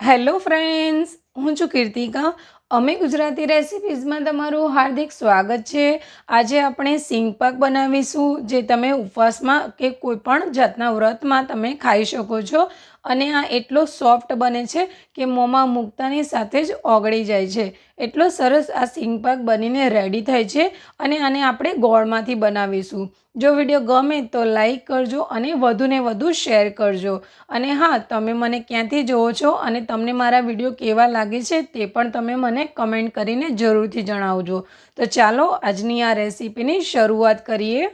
Hello friends, હું છું કીર્તિકા. અમે ગુજરાતી રેસિપીઝમાં તમારું હાર્દિક સ્વાગત છે. આજે આપણે સિંગ પાક બનાવીશું, જે તમે ઉપવાસમાં કે કોઈ પણ જાતના વ્રતમાં તમે ખાઈ શકો છો. અને આ એટલો સોફ્ટ બને છે કે મોંમાં મૂકતાની સાથે જ ઓગળી જાય છે. એટલો સરસ આ સિંગપાક બનીને રેડી થાય છે અને આને આપણે ગોળમાંથી બનાવીશું. જો વીડિયો ગમે તો લાઈક કરજો અને વધુને વધુ શેર કરજો. અને હા, તમે મને ક્યાંથી જુઓ છો અને તમને મારા વીડિયો કેવા લાગે છે તે પણ તમે મને કમેન્ટ કરીને જરૂરથી જણાવજો. તો ચાલો આજની આ રેસીપીની શરૂઆત કરીએ.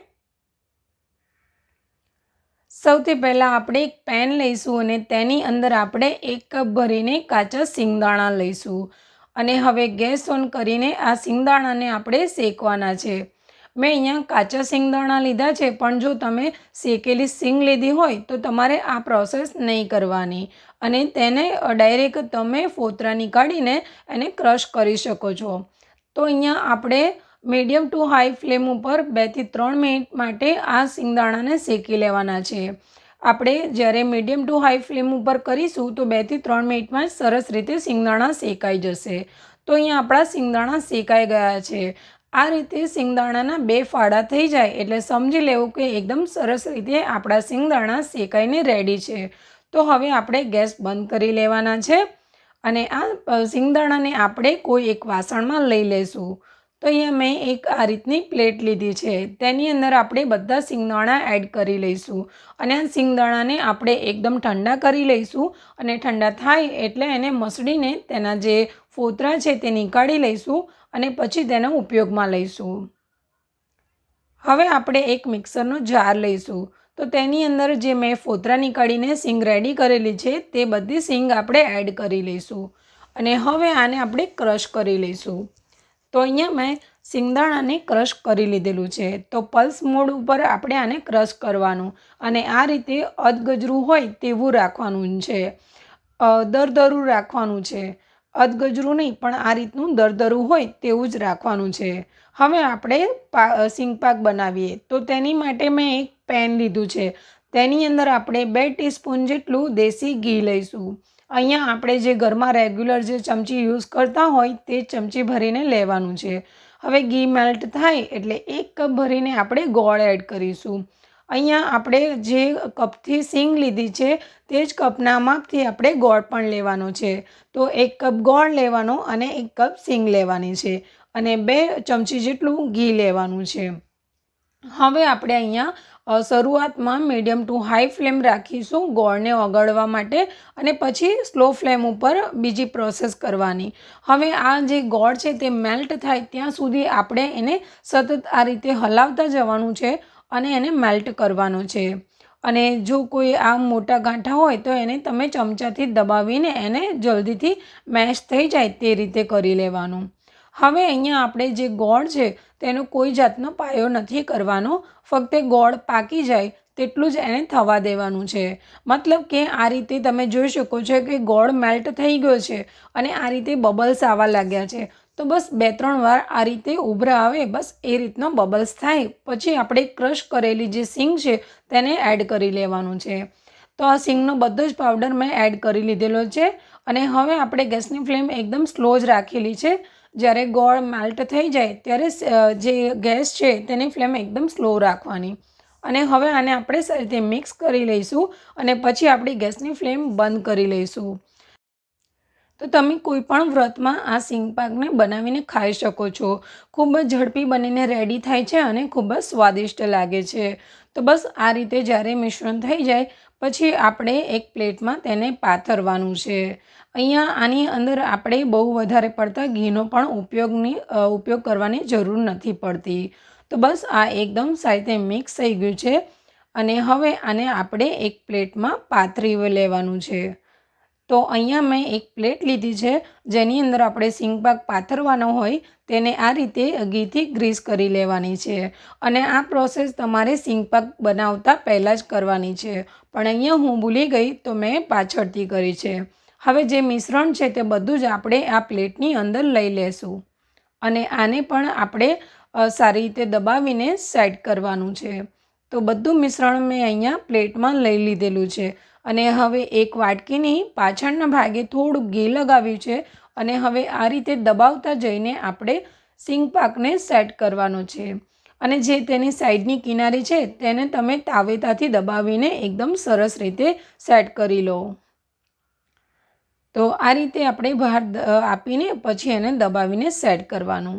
સૌથી પહેલાં આપણે એક પેન લઈશું અને તેની અંદર આપણે એક કપ ભરીને કાચા સિંગદાણા લઈશું. અને હવે ગેસ ઓન કરીને આ સિંગદાણાને આપણે શેકવાના છે. મેં અહીંયા કાચા સિંગદાણા લીધા છે, પણ જો તમે શેકેલી સિંગ લીધી હોય, તો તમારે આ પ્રોસેસ નહીં કરવાની. અને તેને ડાયરેક્ટ તમે ફોતરા નીકાળીને એને ક્રશ કરી શકો છો. તો અહીંયા આપણે મીડિયમ ટુ હાઈ ફ્લેમ ઉપર બેથી ત્રણ મિનિટ માટે આ સિંગદાણાને શેકી લેવાના છે. આપણે જ્યારે મીડિયમ ટુ હાઈ ફ્લેમ ઉપર કરીશું, તો બેથી ત્રણ મિનિટમાં સરસ રીતે સિંગદાણા શેકાઈ જશે. તો અહીંયા આપણા સિંગદાણા શેકાઈ ગયા છે. આ રીતે સિંગદાણાના બે ફાળા થઈ જાય એટલે સમજી લેવું કે એકદમ સરસ રીતે આપણા સિંગદાણા શેકાઈને રેડી છે. તો હવે આપણે ગેસ બંધ કરી લેવાના છે અને આ સિંગદાણાને આપણે કોઈ એક વાસણમાં લઈ લઈશું તો અહીંયા મેં એક આ રીતની પ્લેટ લીધી છે. તેની અંદર આપણે બધા સિંગદાણા એડ કરી લઈશું. અને આ સિંગદાણાને આપણે એકદમ ઠંડા કરી લઈશું અને ઠંડા થાય એટલે એને મસળીને તેના જે ફોતરા છે તે નીકાળી લઈશું અને પછી તેનો ઉપયોગમાં લઈશું. હવે આપણે એક મિક્સરનો જાર લઈશું. તો તેની અંદર જે મેં ફોતરા નીકાળીને સિંગ રેડી કરેલી છે તે બધી સિંગ આપણે એડ કરી લઈશું. અને હવે આને આપણે ક્રશ કરી લઈશું. તો અહીંયા મેં સિંગદાણાને ક્રશ કરી લીધેલું છે. તો પલ્સ મોડ ઉપર આપણે આને ક્રશ કરવાનું અને આ રીતે અધગજરું હોય તેવું રાખવાનું છે. દરદરું રાખવાનું છે. અધગજરું નહીં, પણ આ રીતનું દરદરું હોય તેવું જ રાખવાનું છે. હવે આપણે પા સિંગપાક બનાવીએ. તો તેની માટે મેં એક પેન લીધું છે. તેની અંદર આપણે બે ટીસ્પૂન જેટલું દેશી ઘી લઈશું. અહીંયા આપણે જે ઘરમાં રેગ્યુલર જે ચમચી યુઝ કરતા હોય તે ચમચી ભરીને લેવાનું છે. હવે ઘી મેલ્ટ થાય એટલે એક કપ ભરીને આપણે ગોળ એડ કરીશું. અહીંયા આપણે જે કપથી સિંગ લીધી છે તે જ કપના માપથી આપણે ગોળ પણ લેવાનો છે. તો એક કપ ગોળ લેવાનો અને એક કપ સિંગ લેવાની છે અને બે ચમચી જેટલું ઘી લેવાનું છે. હવે આપણે અહીંયા શરૂઆતમાં મીડિયમ ટુ હાઈ ફ્લેમ રાખીશું, ગોળને ઓગળવા માટે અને પછી સ્લો ફ્લેમ ઉપર બીજી પ્રોસેસ કરવાની. હવે આ જે ગોળ છે તે મેલ્ટ થાય ત્યાં સુધી આપણે એને સતત આ રીતે હલાવતા જવાનું છે અને એને મેલ્ટ કરવાનું છે. અને જો કોઈ આ મોટા ગાંઠા હોય તો એને તમે ચમચાથી દબાવીને એને જલ્દીથી મેશ થઈ જાય તે રીતે કરી લેવાનું. હવે અહીંયા આપણે જે ગોળ છે, તેનો કોઈ જાતનો પાયો નથી કરવાનો. ફક્ત ગોળ પાકી જાય તેટલું જ એને થવા દેવાનું છે. મતલબ કે આ રીતે તમે જોઈ શકો છો કે ગોળ મેલ્ટ થઈ ગયો છે અને આ રીતે બબલ્સ આવવા લાગ્યા છે. તો બસ બે, ત્રણ વાર આ રીતે ઉભરા આવે, બસ એ રીતનો બબલ્સ થાય. પછી આપણે ક્રશ કરેલી જે સિંગ છે, તેને એડ કરી લેવાનું છે. તો આ સિંગનો બધો જ પાવડર મેં એડ કરી લીધેલો છે. અને હવે આપણે ગેસની ફ્લેમ એકદમ સ્લો જ રાખેલી છે. જ્યારે ગોળ મેલ્ટ થઈ જાય, ત્યારે જે ગેસ છે તેની ફ્લેમ એકદમ સ્લો રાખવાની. અને હવે આને આપણે સારી રીતે મિક્સ કરી લઈશું અને પછી આપણી ગેસની ફ્લેમ બંધ કરી લઈશું. તો તમે કોઈ પણ વ્રતમાં આ સિંગપાકને બનાવીને ખાઈ શકો છો. ખૂબ જ ઝડપી બનીને રેડી થાય છે અને ખૂબ જ સ્વાદિષ્ટ લાગે છે. તો બસ આ રીતે જ્યારે મિશ્રણ થઈ જાય, પછી આપણે એક પ્લેટમાં તેને પાથરવાનું છે. અહીંયા આની અંદર આપણે બહુ વધારે પડતા ઘીનો પણ ઉપયોગની ઉપયોગ કરવાની જરૂર નથી પડતી. તો બસ આ એકદમ સાથે મિક્સ થઈ ગયું છે અને હવે આને આપણે એક પ્લેટમાં પાથરી લેવાનું છે. તો અહીંયા મેં એક પ્લેટ લીધી છે, જેની અંદર આપણે સિંગપાક પાથરવાનો હોય તેને આ રીતે ઘીથી ગ્રીસ કરી લેવાની છે. અને આ પ્રોસેસ તમારે સિંગપાક બનાવતા પહેલાં જ કરવાની છે. પણ અહીંયા હું ભૂલી ગઈ તો મેં પાછળથી કરી છે. હવે જે મિશ્રણ છે તે બધું જ આપણે આ પ્લેટની અંદર લઈ લેશું. અને આને પણ આપણે સારી રીતે દબાવીને સેટ કરવાનું છે. તો બધું મિશ્રણ મેં અહીંયા પ્લેટમાં લઈ લીધેલું છે. અને હવે એક વાટકીની પાછળના ભાગે થોડું ઘી લગાવ્યું છે અને હવે આ રીતે દબાવતા જઈને આપણે સિંગ પાકને સેટ કરવાનો છે. અને જે તેની સાઈડની કિનારી છે, તેને તમે તાવેતાથી દબાવીને એકદમ સરસ રીતે સેટ કરી લો. તો આ રીતે આપણે બહાર આપીને પછી એને દબાવીને સેટ કરવાનું.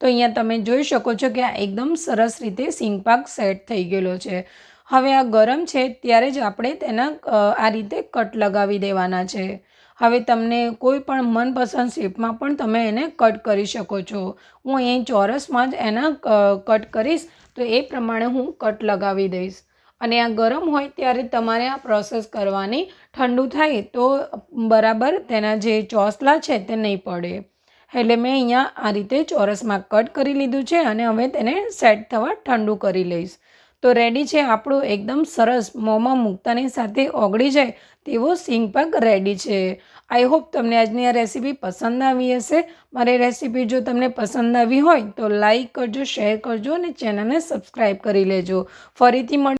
તો અહીંયા તમે જોઈ શકો છો કે આ એકદમ સરસ રીતે સિંગપાક સેટ થઈ ગયેલો છે. હવે આ ગરમ છે ત્યારે જ આપણે તેના આ રીતે કટ લગાવી દેવાના છે. હવે તમને કોઈ પણ મનપસંદ શેપમાં પણ તમે એને કટ કરી શકો છો. હું અહીં ચોરસમાં જ એના કટ કરીશ તો એ પ્રમાણે હું કટ લગાવી દઈશ. અને આ ગરમ હોય ત્યારે તમારે આ પ્રોસેસ કરવાની ઠંડુ થાય તો બરાબર તેના જે ચોસલા છે તે નહીં પડે. એટલે મેં અહીંયા આ રીતે ચોરસમાં કટ કરી લીધું છે અને હવે તેને સેટ થવા ઠંડુ કરી લઈશ. તો રેડી છે આપણું એકદમ સરસ મોંમાં મૂકતાની સાથે ઓગળી જાય તેવો સિંગ પાક રેડી છે. આઈ હોપ તમને આજની આ રેસીપી પસંદ આવી હશે. મારી રેસીપી જો તમને પસંદ આવી હોય તો લાઈક કરજો શેર કરજો અને ચેનલને સબસ્ક્રાઈબ કરી લેજો. ફરીથી મળી